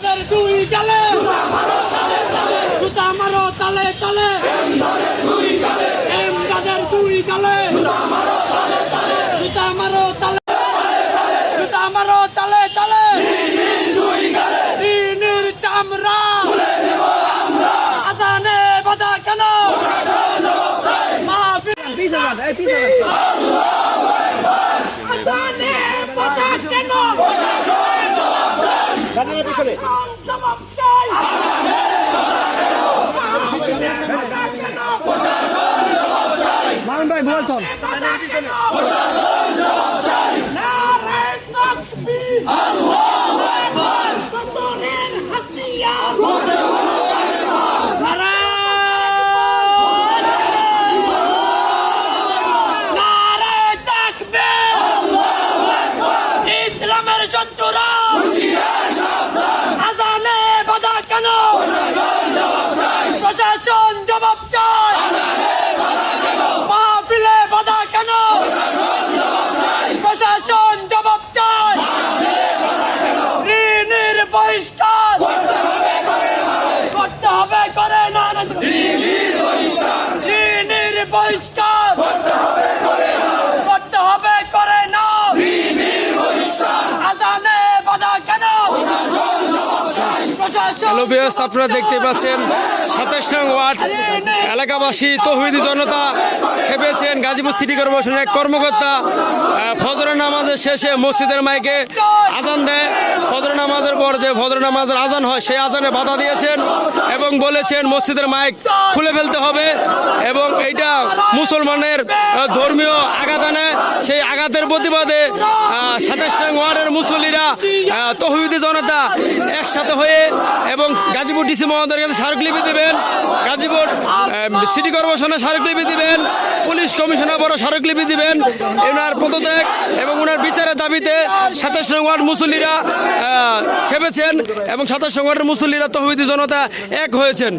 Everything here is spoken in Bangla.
তাদের দুই গালে জুতা মারো তালে তালে। এম তাদের দুই গালে জুতা মারো তালে জুতা মারো তালে তালে। দিনের চামড়া। আজানে বাধা কেন? আজানে বাধা কেন? জবাব চাই মান ভাই মোবাইল প্রশাসন জবাব ঋণের বহিষ্কার। করতে হবে করে না ঋণের বহিষ্কার। করতে হবে করে না। আজানে বাধা কেন? হ্যালো বিয়াস আপনারা দেখতে পাচ্ছেন সাতাশ নং ওয়ার্ড এলাকাবাসী তহবিদি জনতা খেপেছেন গাজীপুর সিটি কর্পোরেশনের এক কর্মকর্তা নামাজের শেষে মসজিদের মাইকে আজান দেয়। ফজর নামাজের পর যে ফজর নামাজের আজান হয়, সেই আজানে বাধা দিয়েছেন এবং বলেছেন মসজিদের মাইক খুলে ফেলতে হবে এবং এইটা মুসলমানের ধর্মীয় আঘাত আনে। সেই আঘাতের প্রতিবাদে সাতাশ ওয়ার্ডের মুসল্লিরা তহবিদি একসাথে হয়ে এবং গাজীপুর ডিসি মহোদয়ের কাছে স্মারকলিপি দেবেন, গাজীপুর সিটি কর্পোরেশনে স্মারকলিপি দিবেন, পুলিশ কমিশনার বড় স্মারকলিপি দিবেন, এনার পদত্যাগ এবং ওনার বিচারের দাবিতে সাতাশ নং ওয়ার্ড মুসল্লিরা খেপেছেন এবং সাতাশ নং ওয়ার্ডের মুসল্লিরা তহবিদি জনতা এক হয়েছেন।